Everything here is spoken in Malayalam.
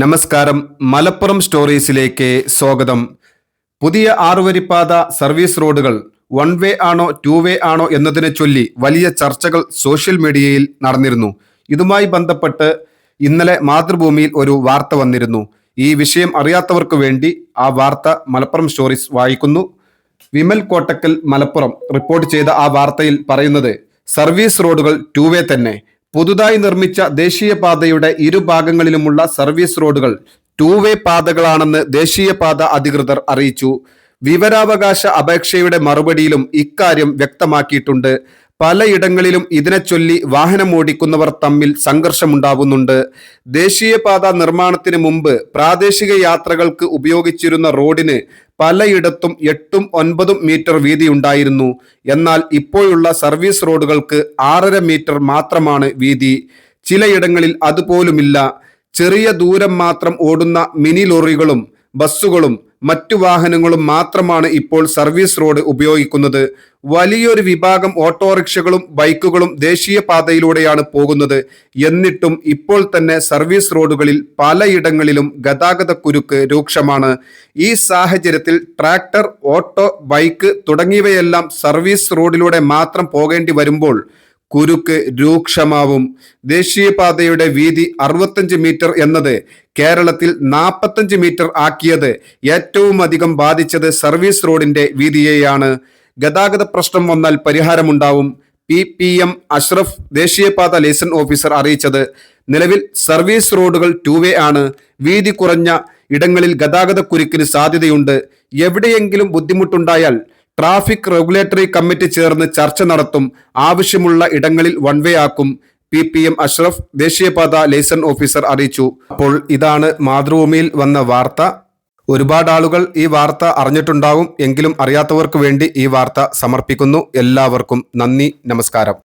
നമസ്കാരം. മലപ്പുറം സ്റ്റോറീസിലേക്ക് സ്വാഗതം. പുതിയ ആറുവരിപ്പാത സർവീസ് റോഡുകൾ വൺ വേ ആണോ ടു വേ ആണോ എന്നതിനെ ചൊല്ലി വലിയ ചർച്ചകൾ സോഷ്യൽ മീഡിയയിൽ നടന്നിരുന്നു. ഇതുമായി ബന്ധപ്പെട്ട് ഇന്നലെ മാതൃഭൂമിയിൽ ഒരു വാർത്ത വന്നിരുന്നു. ഈ വിഷയം അറിയാത്തവർക്ക് വേണ്ടി ആ വാർത്ത മലപ്പുറം സ്റ്റോറീസ് വായിക്കുന്നു. വിമൽ കോട്ടക്കൽ മലപ്പുറം റിപ്പോർട്ട് ചെയ്ത ആ വാർത്തയിൽ പറയുന്നത് സർവീസ് റോഡുകൾ ടു വേ തന്നെ. പുതുതായി നിർമ്മിച്ച ദേശീയപാതയുടെ ഇരുഭാഗങ്ങളിലുമുള്ള സർവീസ് റോഡുകൾ ടു വേ പാതകളാണെന്ന് ദേശീയപാത അധികൃതർ അറിയിച്ചു. വിവരാവകാശ അപേക്ഷയുടെ മറുപടിയിലും ഇക്കാര്യം വ്യക്തമാക്കിയിട്ടുണ്ട്. പലയിടങ്ങളിലും ഇതിനെ ചൊല്ലി വാഹനമോടിക്കുന്നവർ തമ്മിൽ സംഘർഷമുണ്ടാവുന്നുണ്ട്. ദേശീയപാത നിർമ്മാണത്തിന് മുമ്പ് പ്രാദേശിക യാത്രകൾക്ക് ഉപയോഗിച്ചിരുന്ന റോഡിന് പലയിടത്തും എട്ടും ഒൻപതും മീറ്റർ വീതി ഉണ്ടായിരുന്നു. എന്നാൽ ഇപ്പോഴുള്ള സർവീസ് റോഡുകൾക്ക് ആറര മീറ്റർ മാത്രമാണ് വീതി. ചിലയിടങ്ങളിൽ അതുപോലുമില്ല. ചെറിയ ദൂരം മാത്രം ഓടുന്ന മിനി ലോറികളും ബസ്സുകളും മറ്റു വാഹനങ്ങളും മാത്രമാണ് ഇപ്പോൾ സർവീസ് റോഡ് ഉപയോഗിക്കുന്നത്. വലിയൊരു വിഭാഗം ഓട്ടോറിക്ഷകളും ബൈക്കുകളും ദേശീയ പാതയിലൂടെയാണ് പോകുന്നത്. എന്നിട്ടും ഇപ്പോൾ തന്നെ സർവീസ് റോഡുകളിൽ പലയിടങ്ങളിലും ഗതാഗത കുരുക്ക് രൂക്ഷമാണ്. ഈ സാഹചര്യത്തിൽ ട്രാക്ടർ ഓട്ടോ ബൈക്ക് തുടങ്ങിയവയെല്ലാം സർവീസ് റോഡിലൂടെ മാത്രം പോകേണ്ടി വരുമ്പോൾ കുരുക്ക് രൂക്ഷമാവും. ദേശീയപാതയുടെ വീതി അറുപത്തഞ്ച് മീറ്റർ എന്നത് കേരളത്തിൽ നാൽപ്പത്തഞ്ച് മീറ്റർ ആക്കിയത് ഏറ്റവും അധികം ബാധിച്ചത് സർവീസ് റോഡിന്റെ വീതിയെയാണ്. ഗതാഗത പ്രശ്നം വന്നാൽ പരിഹാരമുണ്ടാവും പി പി എം അഷ്റഫ് ദേശീയപാത ലൈസൺ ഓഫീസർ അറിയിച്ചത്. നിലവിൽ സർവീസ് റോഡുകൾ ടു വേ ആണ്. വീതി കുറഞ്ഞ ഇടങ്ങളിൽ ഗതാഗത കുരുക്കിന് സാധ്യതയുണ്ട്. എവിടെയെങ്കിലും ബുദ്ധിമുട്ടുണ്ടായാൽ ട്രാഫിക് റെഗുലേറ്ററി കമ്മിറ്റി ചേർന്ന് ചർച്ച നടത്തും ആവശ്യമുള്ള ഇടങ്ങളിൽ വൺ വേ ആക്കും പി പി എം അഷ്റഫ് ദേശീയപാത ലൈസൺ ഓഫീസർ അറിയിച്ചു. അപ്പോൾ ഇതാണ് മാതൃഭൂമിയിൽ വന്ന വാർത്ത. ഒരുപാട് ആളുകൾ ഈ വാർത്ത അറിഞ്ഞിട്ടുണ്ടാവും എങ്കിലും അറിയാത്തവർക്ക് വേണ്ടി ഈ വാർത്ത സമർപ്പിക്കുന്നു. എല്ലാവർക്കും നന്ദി നമസ്കാരം.